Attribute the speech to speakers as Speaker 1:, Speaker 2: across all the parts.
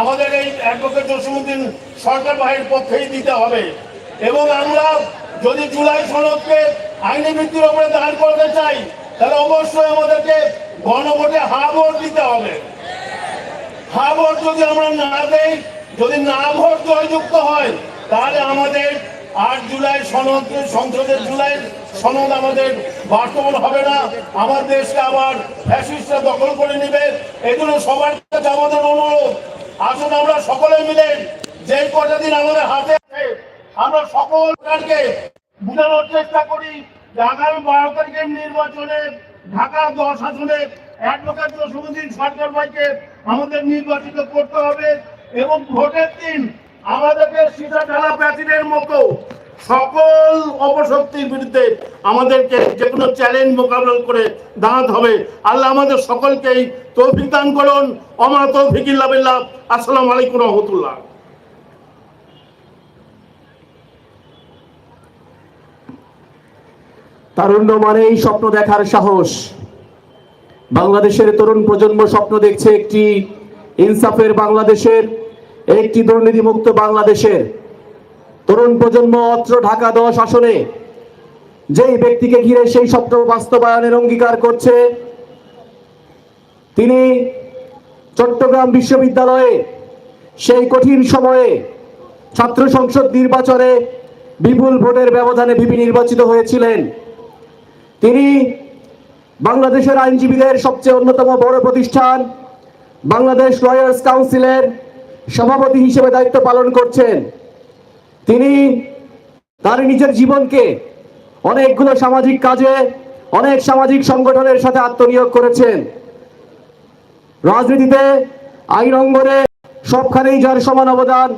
Speaker 1: আমাদের এই অ্যাডভোকেট জসিমুদ্দিন সরকার বাহিনীর পক্ষেই দিতে হবে। এবং আমরা যদি জুলাই সনদকে আইনি ভিত্তির উপরে দাঁড় করতে চাই, তাহলে অবশ্যই আমাদেরকে গণভোটে হা ভোট দিতে হবে। হা ভোট যদি আমরা না দেই, যদি না ভোট জয়যুক্ত হয়, তাহলে আমাদের আট জুলাই সনদ, সংসদের জুলাই সনদ আমাদের বাস্তবায়ন হবে না। আমার দেশকে আবার ফ্যাসিস্টরা দখল করে নেবে। এগুলো সবার কাছে আমাদের অনুরোধ আসুন আমরা সকলে মিলে যে কটা দিন আমাদের হাতে আছে, আমরা সকল বুঝানোর চেষ্টা করি যে আগামী বারো তারিখের নির্বাচনে ঢাকা দশ আসনে অ্যাডভোকেট শুভদিন সরকার ভাইকে আমাদের নির্বাচিত করতে হবে এবং ভোটের দিন আমাদেরকে সীতা ঢালা প্রাচীনের মতো সকল অপশক্তির বিরুদ্ধে আমাদেরকে যে কোনো চ্যালেঞ্জ মোকাবেলা করে দাঁড়াতে হবে। আল্লাহ আমাদের সকলকেই তৌফিক দান করুন। অমর তৌফিক ইল্লা বিল্লাহ। আসসালামু আলাইকুম রহমতুল্লাহ।
Speaker 2: তারুণ্য মানেই স্বপ্ন দেখার সাহস। বাংলাদেশের তরুণ প্রজন্ম স্বপ্ন দেখছে একটি ইনসাফের বাংলাদেশের, একটি দুর্নীতিমুক্ত বাংলাদেশের। তরুণ প্রজন্ম অত্র ঢাকা দশ আসনে। যেই ব্যক্তিকে ঘিরে সেই স্বপ্ন বাস্তবায়নের অঙ্গীকার করছে, তিনি চট্টগ্রাম বিশ্ববিদ্যালয়ে সেই কঠিন সময়ে ছাত্র সংসদ নির্বাচনে বিপুল ভোটের ব্যবধানে ভিপি নির্বাচিত হয়েছিলেন। তিনি বাংলাদেশের আইনজীবীদের সবচেয়ে অন্যতম বড় প্রতিষ্ঠান, বাংলাদেশ লয়ার্স কাউন্সিলের সভাপতি হিসেবে দায়িত্ব পালন করছেন। তিনি তার নিজের জীবনকে অনেকগুলো সামাজিক কাজে, অনেক সামাজিক সংগঠনের সাথে আত্মনিয়োগ করেছেন। রাজনীতিতে আইন অঙ্গনে সবখানেই যার সমান অবদান,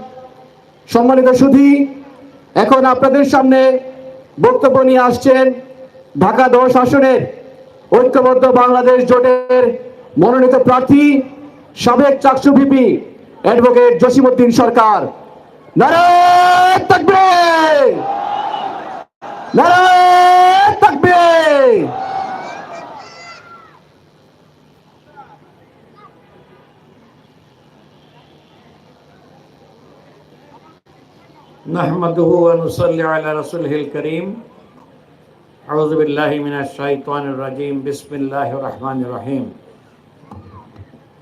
Speaker 2: সম্মানিত সুধী, এখন আপনাদের সামনে বক্তব্য নিয়ে আসছেন ঢাকা দশ আসনের ঐক্যবদ্ধ বাংলাদেশ জোটের মনোনীত প্রার্থী, সাবেক চাকসু ভিপি অ্যাডভোকেট জসিমউদ্দিন সরকার। নারায়ণ তাকবীর নারায়ণ তাকবীর
Speaker 3: نحمده ونصلي على رسوله الكريم أعوذ بالله من الشيطان الرجيم بسم الله الرحمن الرحيم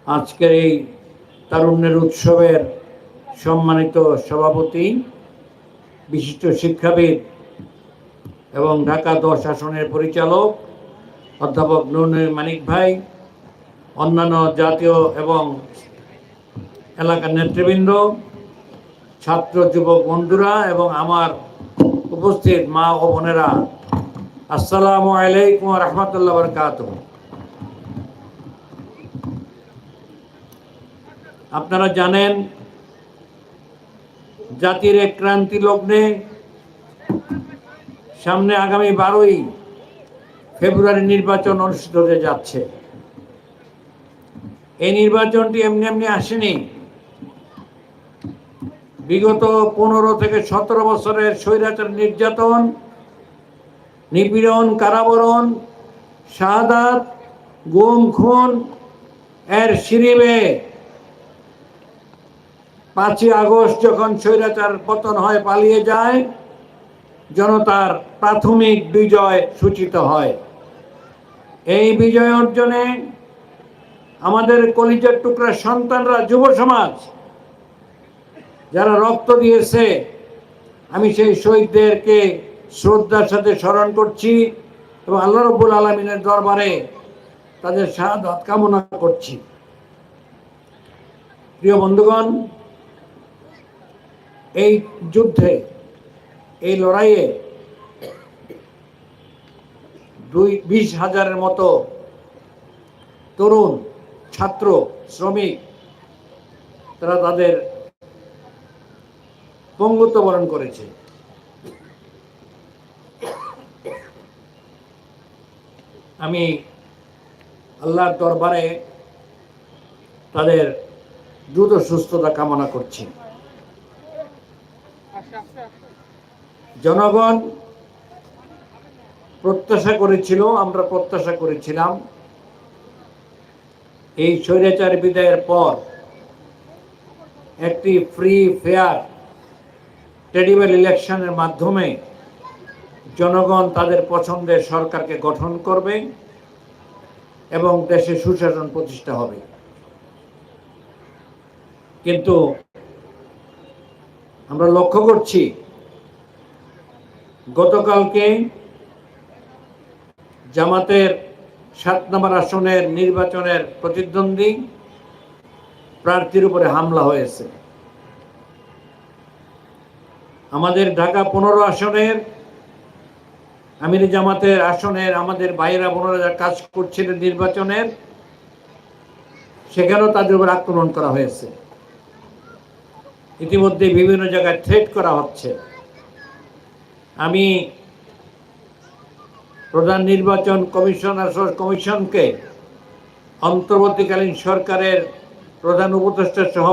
Speaker 3: আজকের এই তারুণ্যের উৎসবের সম্মানিত সভাপতি, বিশিষ্ট শিক্ষাবিদ এবং ঢাকা দশ আসনের পরিচালক অধ্যাপক নুরুল মানিক ভাই, অন্যান্য জাতীয় এবং এলাকার নেতৃবৃন্দ, ছাত্র যুবক বন্ধুরা এবং আমার উপস্থিত মা ও বোনেরা, আসসালামু আলাইকুম রহমতুল্লাহ বরকাত আপনারা জানেন জাতির এক ক্রান্তি লগ্নে সামনে আগামী বারোই ফেব্রুয়ারি নির্বাচন অনুষ্ঠিত হতে যাচ্ছে। এই নির্বাচনটি এমনি এমনি আসেনি। বিগত পনেরো থেকে সতেরো বছরের স্বৈরাচার নির্যাতন, নিপীড়ন, কারাবরণ, শাহাদাত, গুম, খুন এর শিরিবে পাঁচই আগস্ট যখন স্বৈরাচার পতন হয়, পালিয়ে যায়, জনতার প্রাথমিক বিজয় সূচিত হয়। এই বিজয় অর্জনে আমাদের কলিজার টুকরা সন্তানরা, যুব সমাজ, যারা রক্ত দিয়েছে, আমি সেই শহীদদেরকে শ্রদ্ধার সাথে স্মরণ করছি এবং আল্লাহ রব্বুল আলমিনের দরবারে তাদের শাহাদাত কামনা করছি। প্রিয় বন্ধুগণ এই যুদ্ধে, এই লড়াইয়ে দুই, বিশ হাজারের মতো তরুণ ছাত্র, শ্রমিক, তারা তাদের পঙ্গুত্ব বরণ করেছে। আমি আল্লাহর দরবারে তাদের দ্রুত সুস্থতা কামনা করছি। জনগণ প্রত্যাশা করেছিল, আমরা প্রত্যাশা করেছিলাম। এই স্বৈরাচার বিদায়ের পর একটি ফ্রি ফেয়ার ক্রেডিবল ইলেকশনের মাধ্যমে জনগণ তাদের পছন্দের সরকারকে গঠন করবে এবং দেশে সুশাসন প্রতিষ্ঠা হবে। কিন্তু আমরা লক্ষ্য করছি, গতকালকে জামাতের সাত নম্বর আসনের নির্বাচনের প্রতিদ্বন্দ্বী প্রার্থীর উপরে হামলা হয়েছে। আমাদের ঢাকা পনেরো আসনের আমির জামাতের আসনের আমাদের ভাইয়েরা বোনেরা যারা কাজ করছিলেন নির্বাচনের, সেখানেও তাদের উপর আক্রমণ করা হয়েছে। ইতিমধ্যে বিভিন্ন জায়গায় থ্রেট করা হচ্ছে। আমি প্রধান নির্বাচন কমিশনার কমিশনকে অন্তর্বর্তীকালীন সরকারের প্রধান উপদেষ্টা সহ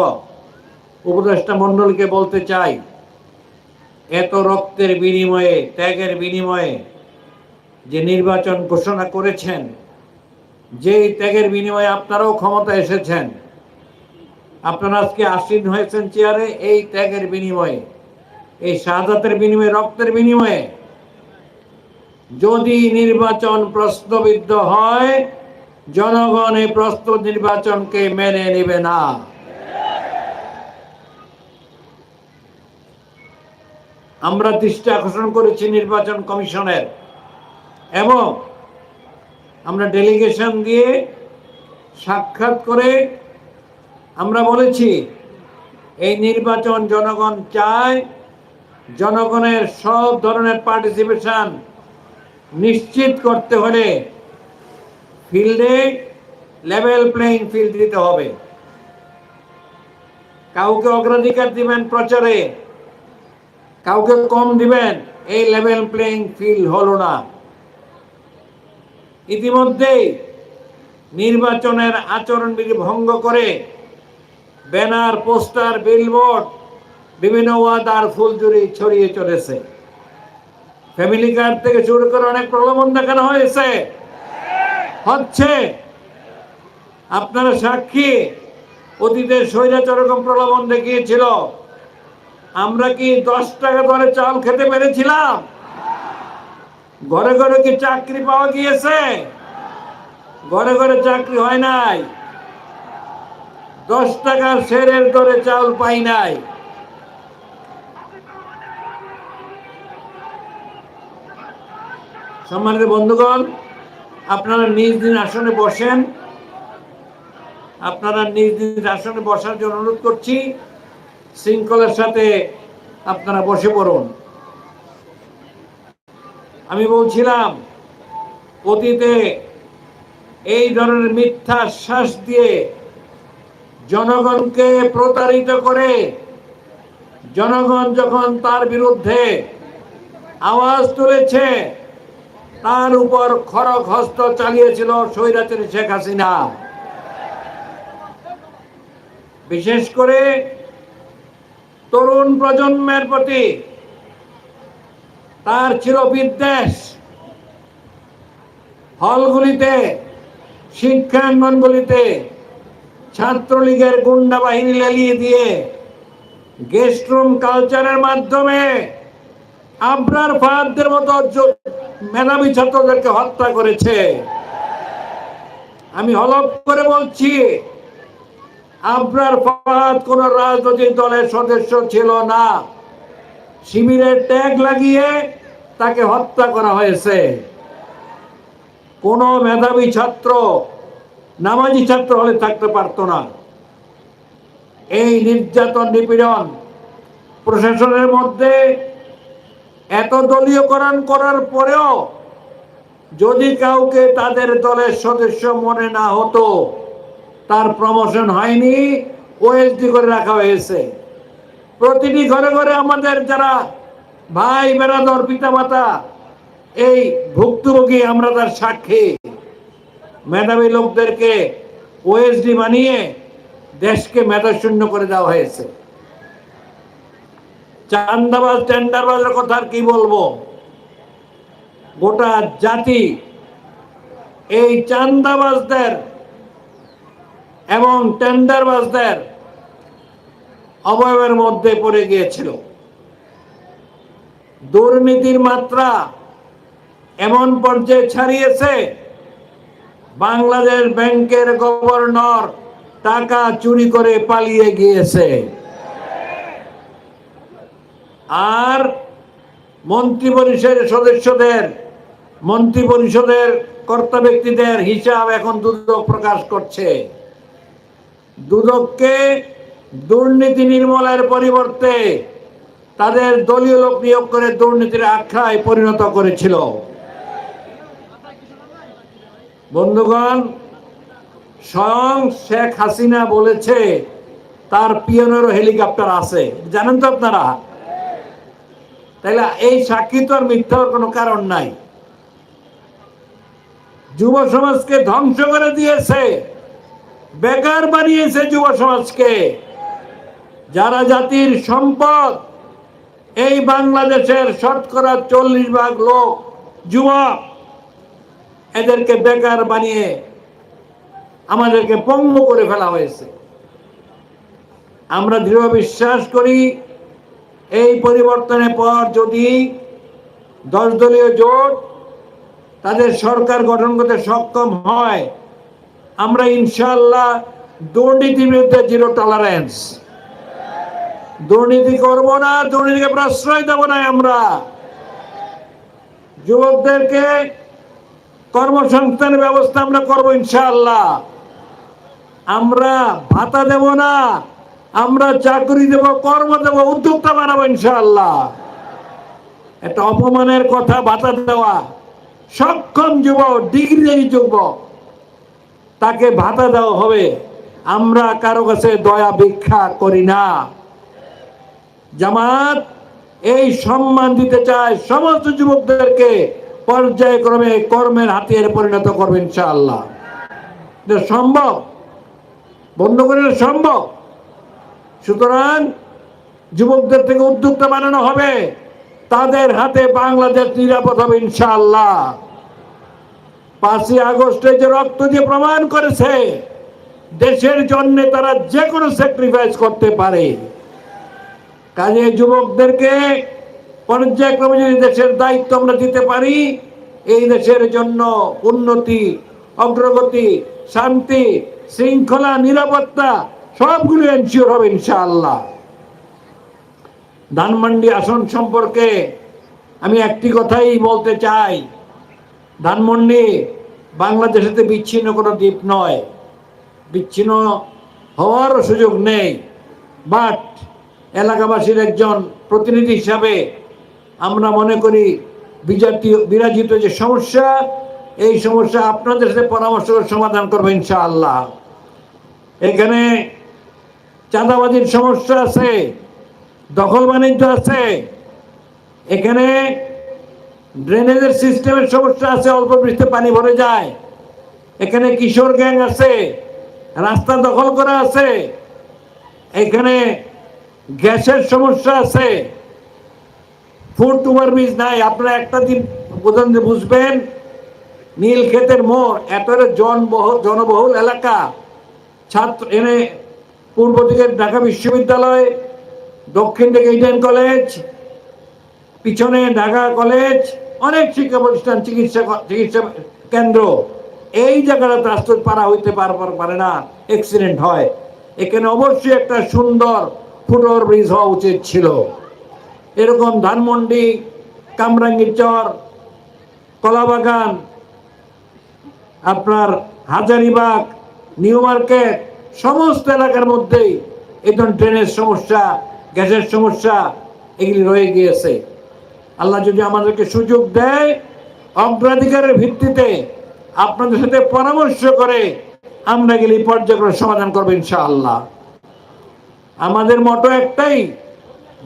Speaker 3: উপদেষ্টা মণ্ডলীকে বলতে চাই, এত রক্তের বিনিময়ে, ত্যাগের বিনিময়ে যে নির্বাচন ঘোষণা করেছেন, যেই ত্যাগের বিনিময়ে আপনারাও ক্ষমতা এসেছেন আপনারা আজকে আসীন হয়েছেন চেয়ারে, এই ত্যাগের বিনিময়ে, এই শাহাদাতের বিনিময়ে, রক্তের বিনিময়ে। যদি নির্বাচন প্রশ্নবিদ্ধ হয়, জনগণ এই প্রস্তুত নির্বাচনকে মেনে নেবে না। আমরা দৃষ্টি আকর্ষণ করেছি নির্বাচন কমিশনের, এবং আমরা ডেলিগেশন দিয়ে সাক্ষাৎ করে আমরা বলেছি, এই নির্বাচন জনগণ চায়, জনগণের সব ধরনের পার্টিসিপেশন নিশ্চিত করতে হলে ফিল্ডে লেভেল প্লেইং ফিল্ড দিতে হবে। কাউকে অগ্রাধিকার দিবেন প্রচারে, কাউকে কম দিবেন, এই লেভেল প্লেইং ফিল্ড হলো না। ইতিমধ্যেই নির্বাচনের আচরণবিধি ভঙ্গ করে ব্যানার, পোস্টার, বিলবোর্ড, বিভিন্ন ওয়াদার ফুলজুরি ছড়িয়ে চলেছে। ফ্যামিলি কার্ড থেকে শুরু করে অনেক প্রলোভন দেখানো হয়েছে। হচ্ছে, আপনারা সাক্ষী অতীতে স্বৈরাচার এরকম প্রলোভন দেখিয়েছিল। আমরা কি দশ টাকা দরে চাল খেতে পেরেছিলাম? ঘরে ঘরে কি চাকরি পাওয়া গিয়েছে? ঘরে ঘরে চাকরি হয় নাই। দশ টাকার শেরের দরে চাল পাই নাই। সম্মানিত বন্ধুগণ, আপনারা নিজ দিন আসনে বসেন। আপনারা নিজ নিজ আসনে বসার জন্য অনুরোধ করছি, শৃঙ্খলার সাথে আপনারা বসে পড়ুন। আমি বলছিলাম, অতীতে এই ধরনের মিথ্যা শ্বাস দিয়ে জনগণকে প্রতারিত করে জনগণ যখন তার বিরুদ্ধে আওয়াজ তুলেছে, তার উপর খড়ক হস্ত চালিয়েছিল স্বৈরাচারী শেখ হাসিনা। বিশেষ করে তরুণ প্রজন্মের প্রতি তার ছিল বিদ্বেষ হলগুলিতে, শিক্ষাঙ্গনগুলিতে ছাত্রলীগের গুন্ডা বাহিনী লেলিয়ে দিয়ে গেস্ট রুম কালচারের মাধ্যমে আবরার ফাহাদদের মতো মেধাবী ছাত্রদেরকে হত্যা করেছে। আমি হলপ করে বলছি, আবরার ফাহাদ কোন রাজনৈতিক দলের সদস্য ছিল না। শিবিরের ট্যাগ লাগিয়ে তাকে হত্যা করা হয়েছে। কোন মেধাবী ছাত্র নামাজি ছাত্র হলে থাকতে পারতো না। এই নির্যাতন নিপীড়ন প্রশাসনের মধ্যে এত দলীয়করণ করার পরেও যদি কাউকে তাদের দলের সদস্য মনে না হতো, তার প্রমোশন হয়নি ওএসডি করে রাখা হয়েছে। প্রতিটি ঘরে ঘরে আমাদের যারা ভাই, বেড়াদর পিতা মাতা এই ভুক্তভোগী, আমরা তার সাক্ষী। মেধাবী লোকদেরকে ওএসডি বানিয়ে দেশকে মেধাশূন্য করে দেওয়া হয়েছে। চান্দাবাজ, টেন্ডারবাজের কথা আর কি বলব? গোটা জাতি এই চান্দাবাজদের এবং টেন্ডারবাজদের অবয়বের মধ্যে পড়ে গিয়েছিল। দুর্নীতির মাত্রা এমন পর্যায়ে ছাড়িয়েছে বাংলাদেশ ব্যাংকের গভর্নর টাকা চুরি করে পালিয়ে গিয়েছে। আর মন্ত্রী পরিষদের সদস্যদের মন্ত্রী পরিষদের কর্তা ব্যক্তিদের হিসাব এখন দুদক প্রকাশ করছে। দুদককে দুর্নীতি নির্মূলের পরিবর্তে তাদের দলীয় লোক নিয়োগ করে দুর্নীতির আখ্যায় পরিণত করেছিল। বন্ধুগণ, স্বয়ং শেখ হাসিনা বলেছে, তার পিয়নেরও হেলিকপ্টার আছে। জানেন তো আপনারা? তাইলে এই সাক্ষী তো আর মিথ্যার কোনো কারণ নাই। যুব সমাজকে ধ্বংস করে দিয়েছে, বেকার বানিয়েছে যুব সমাজকে। যারা জাতির সম্পদ, এই বাংলাদেশের শতকরা চল্লিশ ভাগ লোক যুবক। এদেরকে বেকার বানিয়ে আমাদেরকে পঙ্গ করে ফেলা হয়েছে। আমরা দৃঢ় বিশ্বাস করি, এই পরিবর্তনের পর যদি দশ দলীয় জোট তাদের সরকার গঠন করতে সক্ষম হয়, আমরা ইনশাল্লাহ দুর্নীতির বিরুদ্ধে জিরো টলারেন্স দুর্নীতি করব না, দুর্নীতিকে প্রশ্রয় দেব না আমরা। যুবকদেরকে কর্মসংস্থানের ব্যবস্থা আমরা করব ইনশাআল্লাহ। আমরা ভাতা দেব না, আমরা চাকরি দেব, কর্ম দেব, উদ্যোক্তা বানাবো ইনশাআল্লাহ। একটা অপমানের কথা ভাতা দেওয়া, সক্ষম যুবক ডিগ্রি যুবক, তাকে ভাতা দেওয়া হবে। আমরা কারও কাছে দয়া ভিক্ষা করি না। জামাত এই সম্মান দিতে চায় সমস্ত যুবকদেরকে। পর্যায়ক্রমে কর্মের হাতিয়ারে পরিণত করবে ইনশাআল্লাহ। সম্ভব? বন্ধ করে সম্ভব? সুতরাং যুবকদের থেকে উদ্যোক্তা বানানো হবে। তাদের হাতে বাংলাদেশ নিরাপদ হবে ইনশাআল্লাহ। পাঁচই আগস্টে যে রক্ত দিয়ে প্রমাণ করেছে, দেশের জন্য তারা যে কোনো স্যাক্রিফাইস করতে পারে। কাজে যুবকদেরকে পর্যায়ক্রমে যদি দেশের দায়িত্ব আমরা দিতে পারি, এই দেশের জন্য উন্নতি, অগ্রগতি, শান্তি, শৃঙ্খলা, নিরাপত্তা সবগুলো এনশিওর হবে ইনশাআল্লাহ। ধানমন্ডি আসন সম্পর্কে আমি একটি কথাই বলতে চাই। ধানমন্ডি বাংলাদেশেতে বিচ্ছিন্ন কোনো দ্বীপ নয়। বিচ্ছিন্ন হওয়ারও সুযোগ নেই। বাট এলাকাবাসীর একজন প্রতিনিধি হিসাবে আমরা মনে করি বিজাতীয় বিরাজিত যে সমস্যা, এই সমস্যা আপনাদের সাথে পরামর্শ করে সমাধান করব ইনশাআল্লাহ। এখানে চাঁদাবাজির সমস্যা আছে, দখল বাণিজ্য আছে, এখানে ড্রেনেজের সিস্টেমের সমস্যা আছে, অল্প বৃষ্টিতে পানি ভরে যায়, এখানে কিশোর গ্যাং আছে, রাস্তা দখল করা আছে, এখানে গ্যাসের সমস্যা আছে ফুড ওভারব্রিজ নাই, আপনারা একটা দিন যে বুঝবেন নীল ক্ষেতের মোড় এত জনবহুল জনবহুল এলাকা। ছাত্র এনে পূর্ব দিকে ঢাকা বিশ্ববিদ্যালয়, দক্ষিণ দিকে ইডেন কলেজ, পিছনে ঢাকা কলেজ, অনেক শিক্ষা প্রতিষ্ঠান, চিকিৎসা চিকিৎসা কেন্দ্র। এই জায়গাটা রাস্তার পারা হইতে পারে না অ্যাক্সিডেন্ট হয়। এখানে অবশ্যই একটা সুন্দর ফুটওভার ব্রিজ হওয়া উচিত ছিল। এরকম ধানমন্ডি, কামরাঙ্গীর চর, কলাবাগান, আপনার হাজারিবাগ, নিউ মার্কেট, সমস্ত এলাকার মধ্যেই এই ধরনের ট্রেনের সমস্যা, গ্যাসের সমস্যা এগুলি রয়ে গিয়েছে। আল্লাহ যদি আমাদেরকে সুযোগ দেয়, অগ্রাধিকারের ভিত্তিতে আপনাদের সাথে পরামর্শ করে আমরা গেলে পর্যায়ক্রমে সমাধান করব ইনশাআল্লাহ। আমাদের মতো একটাই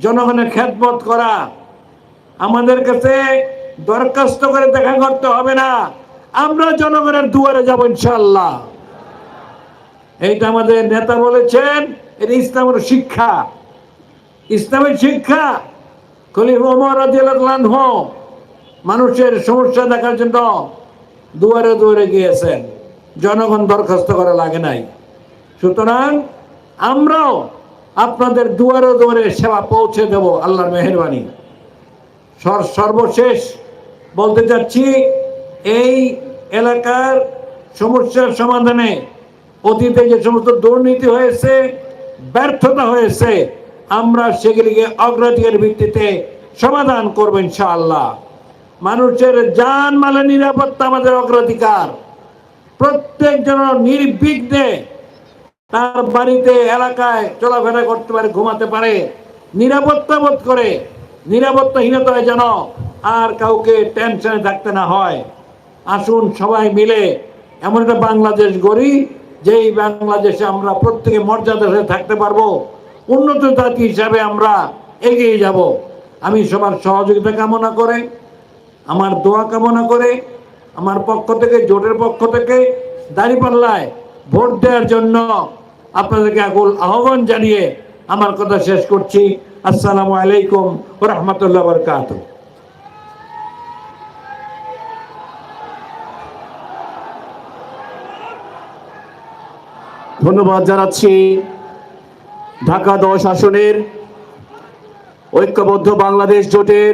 Speaker 3: জনগণের খ্যাতমত করা। আমাদের কাছে দরখাস্ত করে দেখা করতে হবে না। আমরা জনগণের দুয়ারে যাব ইনশাল্লাহ এইটা আমাদের নেতা বলেছেন, এটা ইসলামের শিক্ষা। ইসলামের শিক্ষা। খলিফ মানুষের সমস্যা দেখার জন্য দুয়ারে দুয়ারে গিয়েছেন। জনগণ দরখাস্ত করা লাগে নাই। সুতরাং আমরাও আপনাদের দুয়ারে দুয়ারে সেবা পৌঁছে দেব, আল্লাহর মেহরবানি। সর- সর্বশেষ বলতে চাচ্ছি, এই এলাকার সমস্যার সমাধানে অতীতে যে সমস্ত দুর্নীতি হয়েছে, ব্যর্থতা হয়েছে, আমরা সেগুলিকে অগ্রাধিকার ভিত্তিতে সমাধান করব ইনশাআল্লাহ। মানুষের যান মালের নিরাপত্তা আমাদের অগ্রাধিকার। প্রত্যেক জন নির্বিঘ্নে তার বাড়িতে এলাকায় চলাফেরা করতে পারে, ঘুমাতে পারে, নিরাপত্তা বোধ করে, নিরাপত্তাহীনতায় যেন আর কাউকে টেনশনে থাকতে না হয়। আসুন সবাই মিলে, এমন একটা বাংলাদেশ গড়ি, যেই বাংলাদেশে আমরা প্রত্যেকে মর্যাদার সাথে থাকতে পারব, উন্নত জাতি হিসাবে আমরা এগিয়ে যাব। আমি সবার সহযোগিতা কামনা করে, আমার দোয়া কামনা করে, আমার পক্ষ থেকে, জোটের পক্ষ থেকে দাঁড়িপাল্লায় ভোট দেওয়ার জন্য আপনাদেরকে আকুল আহ্বান জানিয়ে আমার কথা শেষ করছি। আসসালামু আলাইকুম রহমতুল্লাহ বরকাত
Speaker 2: ধন্যবাদ জানাচ্ছি ঢাকা দশ আসনের ঐক্যবদ্ধ বাংলাদেশ জোটের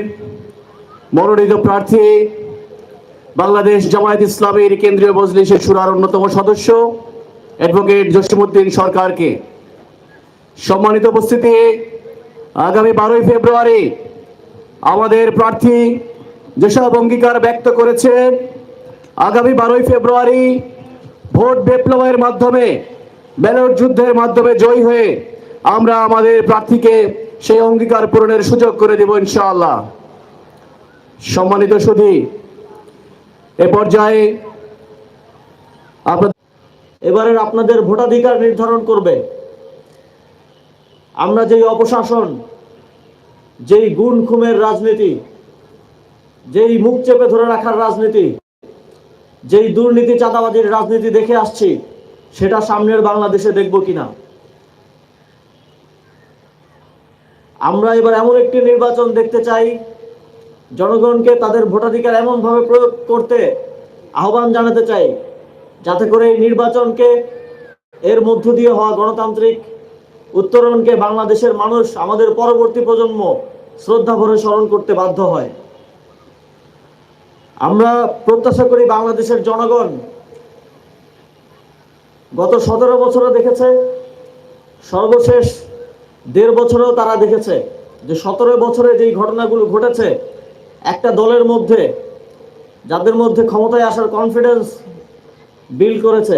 Speaker 2: মনোনীত প্রার্থী, বাংলাদেশ জামায়াত ইসলামের কেন্দ্রীয় মজলিসের সুরার অন্যতম সদস্য অ্যাডভোকেট জসিমুদ্দিন সরকারকে সম্মানিত উপস্থিতি। আগামী বারোই ফেব্রুয়ারি আমাদের প্রার্থী যেসব অঙ্গীকার ব্যক্ত করেছে, আগামী বারোই ফেব্রুয়ারি ভোট বিপ্লবের মাধ্যমে, ব্যালট যুদ্ধের মাধ্যমে জয়ী হয়ে আমরা আমাদের প্রার্থীকে সেই অঙ্গীকার পূরণের সুযোগ করে দেব ইনশাআল্লাহ। সম্মানিত সুধী, এ পর্যায়ে আপনাদের
Speaker 4: এবারের আপনাদের ভোটাধিকার নির্ধারণ করবে। আমরা যেই অপশাসন, যেই গুণ খুমের রাজনীতি, যেই মুখ চেপে ধরে রাখার রাজনীতি, যেই দুর্নীতি চাঁদাবাজির রাজনীতি দেখে আসছি, সেটা সামনের বাংলাদেশে দেখব কিনা। আমরা এবার এমন একটি নির্বাচন দেখতে চাই, জনগণকে তাদের ভোটাধিকার এমনভাবে প্রয়োগ করতে আহ্বান জানাতে চাই। যাতে করে এই নির্বাচনকে এর মধ্য দিয়ে হওয়া গণতান্ত্রিক উত্তরণকে বাংলাদেশের মানুষ আমাদের পরবর্তী প্রজন্ম শ্রদ্ধা ভরে স্মরণ করতে বাধ্য হয়। আমরা প্রত্যাশা করি বাংলাদেশের জনগণ গত সতেরো বছরে দেখেছে, সর্বশেষ দেড় বছরেও তারা দেখেছে যে সতেরো বছরে যেই ঘটনাগুলো ঘটেছে, একটা দলের মধ্যে, যাদের মধ্যে ক্ষমতায় আসার কনফিডেন্স বিল করেছে।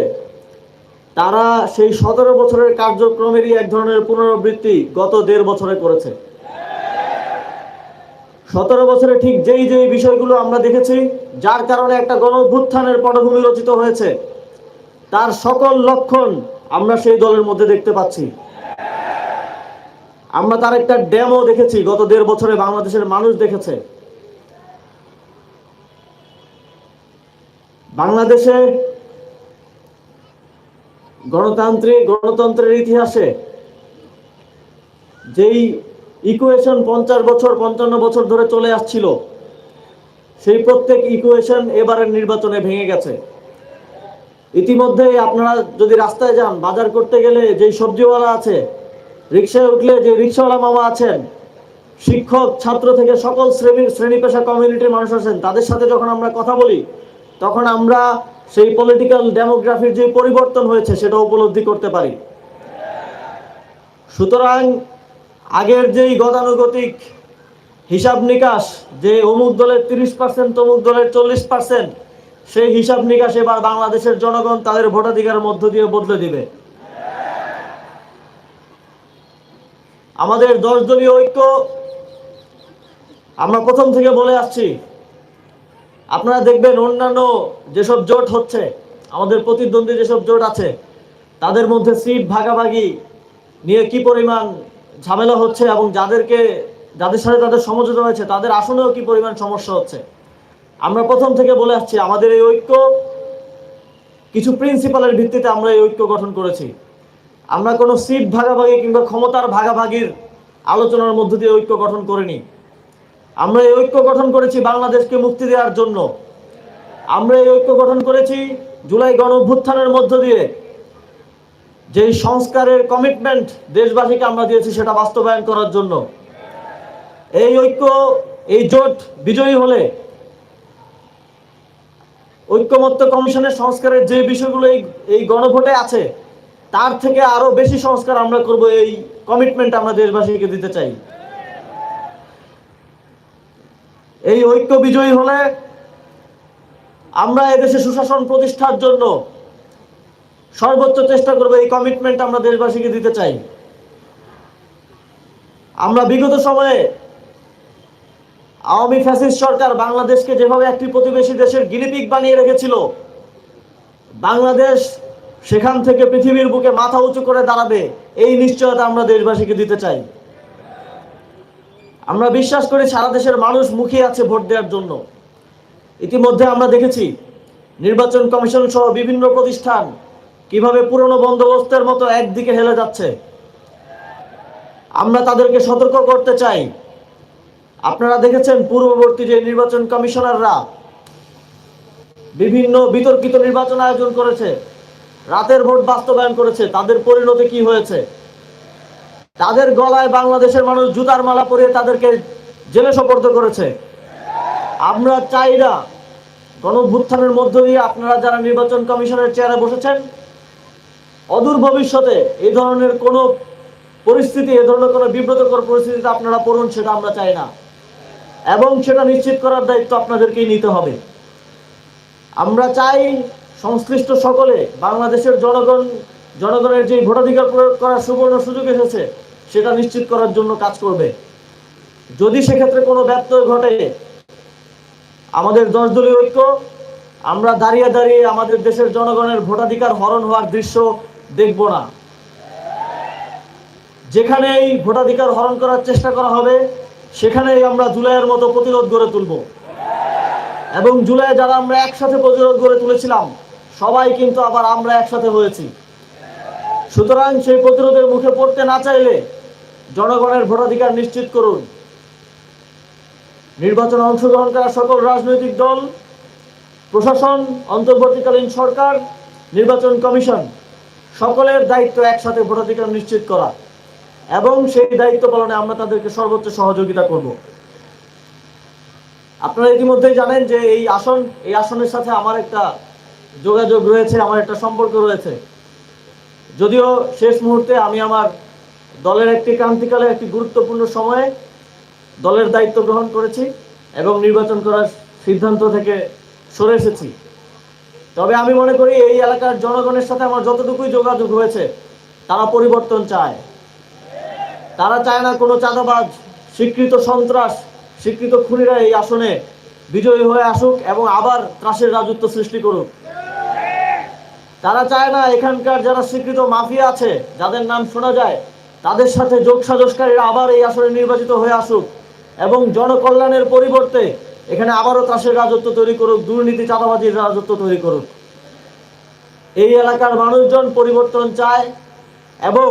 Speaker 4: তারা সেই সতেরো বছরের কার্যক্রমেরই এক ধরনের পুনরাবৃত্তি গত দেড় বছরে করেছে। সতেরো বছরে ঠিক যেই যেই বিষয়গুলো আমরা দেখেছি, যার কারণে একটা গণ অভ্যুত্থানের পটভূমি রচিত হয়েছে, তার সকল লক্ষণ আমরা সেই দলের মধ্যে দেখতে পাচ্ছি। আমরা তার একটা ড্যামও দেখেছি, গত দেড় বছরে বাংলাদেশের মানুষ দেখেছে। বাংলাদেশে গণতান্ত্রিক গণতন্ত্রের ইতিহাসে যেই ইকুয়েশন পঞ্চাশ বছর, পঞ্চান্ন বছর ধরে চলে আসছিল, সেই প্রত্যেক ইকুয়েশন এবারের নির্বাচনে ভেঙে গেছে। ইতিমধ্যে আপনারা যদি রাস্তায় যান, বাজার করতে গেলে যেই সবজিওয়ালা আছে, রিক্সায় উঠলে যে রিক্সাওয়ালা মামা আছেন, শিক্ষক, ছাত্র থেকে সকল শ্রেণির শ্রেণি পেশা কমিউনিটির মানুষ আছেন, তাদের সাথে যখন আমরা কথা বলি, তখন আমরা সেই পলিটিক্যাল ডেমোগ্রাফির যে পরিবর্তন হয়েছে, সেটা উপলব্ধি করতে পারি। সুতরাং আগের যেই গতানুগতিক হিসাব নিকাশ, যে অমুক দলের তিরিশ পার্সেন্ট তমুক দলের চল্লিশ পার্সেন্ট সেই হিসাব নিকাশ এবার বাংলাদেশের জনগণ তাদের ভোটাধিকার মধ্য দিয়ে বদলে দিবে। আমাদের দশ দলীয় ঐক্য, আমরা প্রথম থেকে বলে আসছি আপনারা দেখবেন অন্যান্য যেসব জোট হচ্ছে, আমাদের প্রতিদ্বন্দ্বী যেসব জোট আছে, তাদের মধ্যে সিট ভাগাভাগি নিয়ে কি পরিমাণ ঝামেলা হচ্ছে এবং যাদেরকে, যাদের সাথে তাদের সমঝোতা হয়েছে, তাদের আসনেও কি পরিমাণ সমস্যা হচ্ছে? আমরা প্রথম থেকে বলে আসছি, আমাদের এই ঐক্য কিছু প্রিন্সিপালের ভিত্তিতে আমরা এই ঐক্য গঠন করেছি। আমরা কোনো সিট ভাগাভাগি কিংবা ক্ষমতার ভাগাভাগির আলোচনার মধ্য দিয়ে ঐক্য গঠন করিনি। আমরা এই ঐক্য গঠন করেছি বাংলাদেশকে মুক্তি দেওয়ার জন্য। আমরা এই ঐক্য গঠন করেছি জুলাই গণ অভ্যুত্থানের মধ্য দিয়ে। যেই সংস্কারের কমিটমেন্ট দেশবাসীকে আমরা দিয়েছি সেটা বাস্তবায়ন করার জন্য। এই ঐক্য, এই জোট বিজয়ী হলে ঐক্যমত্য কমিশনের সংস্কারের যে বিষয়গুলো এই এই গণভোটে আছে, তার থেকে আরও বেশি সংস্কার আমরা করব এই কমিটমেন্ট আমরা দেশবাসীকে দিতে চাই। এই ঐক্য বিজয়ী হলে আমরা এদেশে সুশাসন প্রতিষ্ঠার জন্য সর্বোচ্চ চেষ্টা করব, এই কমিটমেন্ট আমরা দেশবাসীকে দিতে চাই। আমরা বিগত সময়ে আওয়ামী ফ্যাসিস্ট সরকার বাংলাদেশকে যেভাবে একটি প্রতিবেশী দেশের গিনিপিক বানিয়ে রেখেছিল, বাংলাদেশ সেখান থেকে পৃথিবীর বুকে মাথা উঁচু করে দাঁড়াবে, এই নিশ্চয়তা আমরা দেশবাসীকে দিতে চাই। আমরা বিশ্বাস করি সারা দেশের মানুষ মুখিয়ে আছে ভোট দেওয়ার জন্য। ইতিমধ্যে আমরা দেখেছি নির্বাচন কমিশন সহ বিভিন্ন প্রতিষ্ঠান কীভাবে পুরনো বন্দোবস্তের মতো একদিকে হেলে যাচ্ছে। আমরা তাদেরকে সতর্ক করতে চাই। আপনারা দেখেছেন পূর্ববর্তী যে নির্বাচন কমিশনাররা বিভিন্ন বিতর্কিত নির্বাচন আয়োজন করেছে, রাতের ভোট বাস্তবায়ন করেছে, তাদের পরিণতি কি হয়েছে? তাদের গলায় বাংলাদেশের মানুষ জুতার মালা পরিয়ে তাদেরকে জেলে সোপর্দ করেছে। আমরা চাই না গণভ্যুত্থানের মধ্য দিয়ে আপনারা যারা নির্বাচন কমিশনের চেয়ারে বসেছেন, অদূর ভবিষ্যতে এই ধরনের কোনো পরিস্থিতি এ ধরনের কোনো বিব্রতকর পরিস্থিতিতে আপনারা পড়ুন, সেটা আমরা চাই না। এবং সেটা নিশ্চিত করার দায়িত্ব আপনাদেরকেই নিতে হবে। আমরা চাই সংশ্লিষ্ট সকলে, বাংলাদেশের জনগণ, জনগণের যে ভোটাধিকার প্রয়োগ করার সুবর্ণ সুযোগ এসেছে সেটা নিশ্চিত করার জন্য কাজ করবে। যদি সেক্ষেত্রে কোনো ব্যত্যয় ঘটে, আমাদের দশ দলীয় ঐক্য, আমরা দাঁড়িয়ে দাঁড়িয়ে আমাদের দেশের জনগণের ভোটাধিকার হরণ হওয়ার দৃশ্য দেখব না। যেখানেই ভোটাধিকার হরণ করার চেষ্টা করা হবে, সেখানেই আমরা জুলাইয়ের মতো প্রতিরোধ গড়ে তুলব। এবং জুলাই যারা আমরা একসাথে প্রতিরোধ গড়ে তুলেছিলাম, সবাই কিন্তু আবার আমরা একসাথে হয়েছি। সুতরাং সেই প্রতিরোধের মুখে পড়তে না চাইলে জনগণের ভোটাধিকার নিশ্চিত করুন। নির্বাচনে অংশগ্রহণ করা সকল রাজনৈতিক দল, প্রশাসন, অন্তর্বর্তীকালীন সরকার, নির্বাচন কমিশন, সকলের দায়িত্ব একসাথে ভোটাধিকার নিশ্চিত করা এবং সেই দায়িত্ব পালনে আমরা তাদেরকে সর্বোচ্চ সহযোগিতা করব। আপনারা ইতিমধ্যেই জানেন যে এই আসন, এই আসনের সাথে আমার একটা যোগাযোগ রয়েছে, আমার একটা সম্পর্ক রয়েছে। যদিও শেষ মুহূর্তে আমি আমার দলের একটি ক্রান্তিকালে একটি গুরুত্বপূর্ণ সময়ে দলের দায়িত্ব গ্রহণ করেছি এবং নির্বাচন করার সিদ্ধান্ত থেকে সরে এসেছি। তবে আমি মনে করি এই এলাকার জনগণের সাথে আমার যতটুকুই যোগাযোগ হয়েছে, তারা পরিবর্তন চায়। তারা চায় না কোনো চাঁদাবাজ, স্বীকৃত সন্ত্রাস, স্বীকৃত খুনিরা এই আসনে বিজয়ী হয়ে আসুক এবং আবার ত্রাসের রাজত্ব সৃষ্টি করুক। তারা চায় না এখানকার যারা স্বীকৃত মাফিয়া আছে, যাদের নাম শোনা যায় তাদের সাথে যোগ সাজসকারীরা আবার এই আসনে নির্বাচিত হয়ে আসুক এবং জনকল্যাণের পরিবর্তে এখানে আবারও ত্রাসের রাজত্ব তৈরি করুক, দুর্নীতি, চাঁদাবাজির রাজত্ব তৈরি করুক। এই এলাকার মানুষজন পরিবর্তন চায় এবং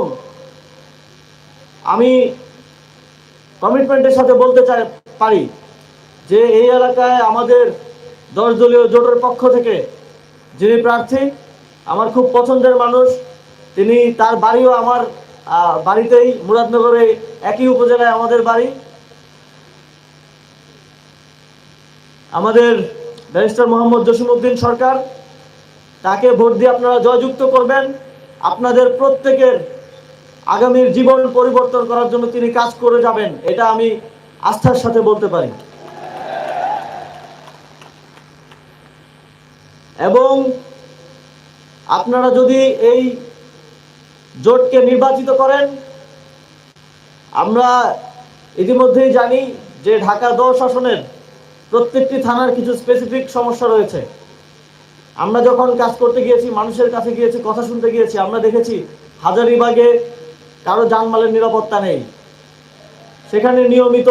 Speaker 4: আমি কমিটমেন্টের সাথে বলতে চাই, পারি যে এই এলাকায় আমাদের দশ দলীয় জোটের পক্ষ থেকে যিনি প্রার্থী, আমার খুব পছন্দের মানুষ, তিনি তার বাড়িও আমার বাড়িতেই মুরাদনগরে একই উপজেলায় আমাদের বাড়ি। আমাদের ব্যারিস্টার মোহাম্মদ জসিমউদ্দিন সরকার, তাকে ভোট দিয়ে আপনারা জয়যুক্ত করবেন। আপনাদের প্রত্যেকের আগামীর জীবন পরিবর্তন করার জন্য তিনি কাজ করে যাবেন, এটা আমি আস্থার সাথে বলতে পারি। এবং আপনারা যদি এই জোটকে নির্বাচিত করেন। আমরা ইতিমধ্যেই জানি যে ঢাকা দশ আসনের প্রত্যেকটি থানার কিছু স্পেসিফিক সমস্যা রয়েছে। আমরা যখন কাজ করতে গিয়েছি, মানুষের কাছে গিয়েছি, কথা শুনতে গিয়েছি, আমরা দেখেছি হাজারিবাগে কারও যানমালের নিরাপত্তা নেই। সেখানে নিয়মিত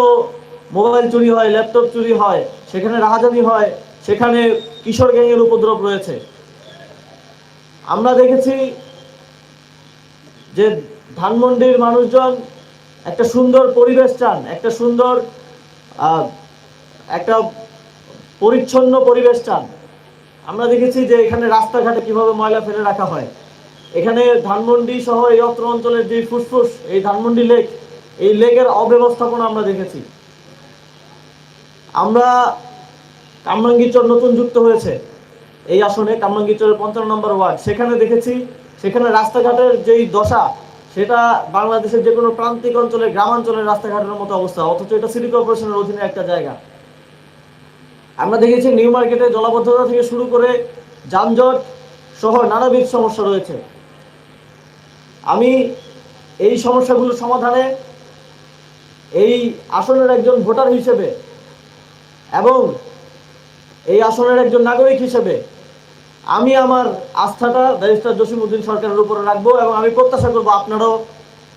Speaker 4: মোবাইল চুরি হয়, ল্যাপটপ চুরি হয়, সেখানে রাহাজানি হয়, সেখানে কিশোর গ্যাংয়ের উপদ্রব রয়েছে। আমরা দেখেছি যে ধানমন্ডির মানুষজন একটা সুন্দর পরিবেশ চান, একটা সুন্দর একটা পরিচ্ছন্ন পরিবেশ চান। আমরা দেখেছি যে এখানে রাস্তাঘাটে কীভাবে ময়লা ফেলে রাখা হয়। এখানে ধানমন্ডি সহ এই অত্র অঞ্চলের যে ফুসফুস, এই ধানমন্ডি লেক, এই লেকের অব্যবস্থাপনা আমরা দেখেছি। আমরা কামরাঙ্গীরচর নতুন যুক্ত হয়েছে। এই আসনে কামরাঙ্গীরচরের পঞ্চান্ন নম্বর ওয়ার্ড। সেখানে দেখেছি সেখানে রাস্তাঘাটের যেই দশা, সেটা বাংলাদেশের যে কোনো প্রান্তিক অঞ্চলে গ্রামাঞ্চলের রাস্তাঘাটের মতো অবস্থা, অথচ এটা সিটি কর্পোরেশনের অধীনে একটা জায়গা। আমরা দেখেছি নিউ মার্কেটে জলাবদ্ধতা থেকে শুরু করে যানজট সহ নানাবিধ সমস্যা রয়েছে। আমি এই সমস্যাগুলো সমাধানে এই আসনের একজন ভোটার হিসেবে এবং এই আসনের একজন নাগরিক হিসেবে আমি আমার আস্থাটা ব্যারিস্টার জসিমউদ্দিন সরকারের উপরে রাখব এবং আমি প্রত্যাশা করব আপনারাও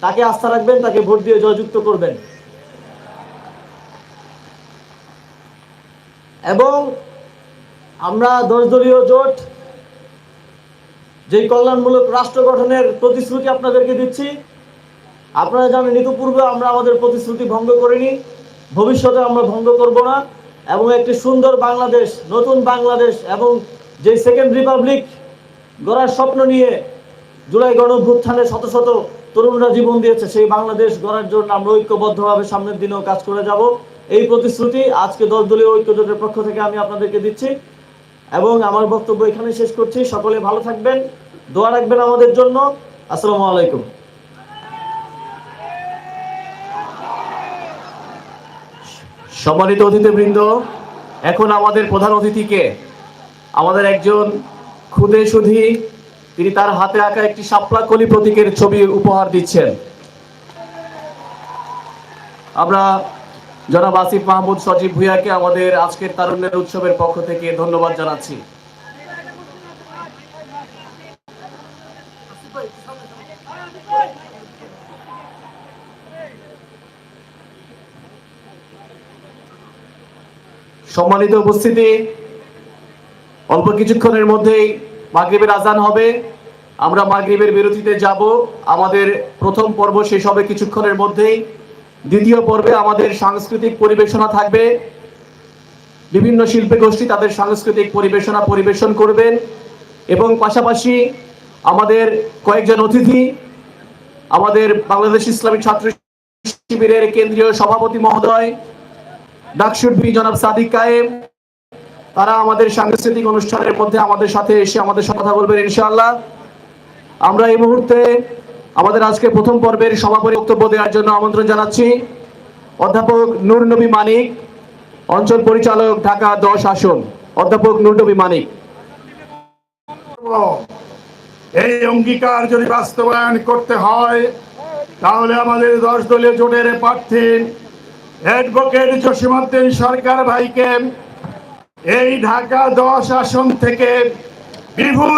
Speaker 4: তাকে আস্থা রাখবেন, তাকে ভোট দিয়ে জয়যুক্ত করবেন। এবং আমরা দশ দলীয় জোট, যেই কল্যাণমূলক রাষ্ট্র গঠনের প্রতিশ্রুতি আপনাদেরকে দিচ্ছি, আপনারা জানেন ইতিপূর্বে আমরা আমাদের প্রতিশ্রুতি ভঙ্গ করিনি, ভবিষ্যতে আমরা ভঙ্গ করব না, এবং একটি সুন্দর বাংলাদেশ, নতুন বাংলাদেশ এবং যে সেকেন্ড রিপাবলিক গড়ার স্বপ্ন নিয়ে জুলাই গণভ্যুত্থানে শত শত তরুণরা জীবন দিয়েছে, সেই বাংলাদেশ গড়ার জন্য আমরা ঐক্যবদ্ধভাবে সামনের দিনেও কাজ করে যাব। এই প্রতিশ্রুতি আজকে দশ দলীয় ঐক্য জোটের পক্ষ থেকে আমি আপনাদেরকে দিচ্ছি এবং আমার বক্তব্য এখানে শেষ করছি। সকলে ভালো থাকবেন, দোয়া রাখবেন আমাদের জন্য। আসসালামু আলাইকুম।
Speaker 2: সম্মানিত অতিথিবৃন্দ, এখন আমাদের প্রধান অতিথিকে আমাদের একজন খুদে সুধী, তিনি তার হাতে আঁকা একটি শাপলা কলি প্রতীকের ছবি উপহার দিচ্ছেন। আমরা জনাব আসিফ মাহমুদ সজীব ভুইয়াকে আমাদের আজকের তারুণ্যের উৎসবের পক্ষ থেকে ধন্যবাদ জানাচ্ছি। সম্মানিত উপস্থিতি অল্প কিছুক্ষণের মধ্যেই মাগরিবের আজান হবে। আমরা মাগরিবের বিরতিতে যাব। আমাদের প্রথম পর্ব শেষ হবে কিছুক্ষণের মধ্যেই। দ্বিতীয় পর্বে আমাদের সাংস্কৃতিক পরিবেশনা থাকবে। বিভিন্ন শিল্পী গোষ্ঠী তাদের সাংস্কৃতিক পরিবেশনা পরিবেশন করবেন এবং পাশাপাশি আমাদের কয়েকজন অতিথি, আমাদের বাংলাদেশ ইসলামী ছাত্র শিবিরের কেন্দ্রীয় সভাপতি মহোদয় ডাকসুরভি জনাব সাদিক কায়েম তারা আমাদের সাংস্কৃতিক অনুষ্ঠানের মধ্যে আমাদের সাথে এসে আমাদের সাথে কথা বলবেন, ইনশাআল্লাহ। আমরা এই মুহূর্তে আমাদের আজকে প্রথম পর্বের সভাপতি বক্তব্য দেওয়ার জন্য আমন্ত্রণ জানাচ্ছি অধ্যাপক নূর নবী মানিক, অঞ্চল পরিচালক ঢাকা দশ আসন। অধ্যাপক নূর নবী মানিক।
Speaker 5: এই অঙ্গীকার যদি বাস্তবায়ন করতে হয়, তাহলে আমাদের দশ দলীয় জোটের প্রার্থী অ্যাডভোকেট জসীমউদ্দিন সরকার ভাইকে এই ঢাকা দশ আসন থেকে বিপুল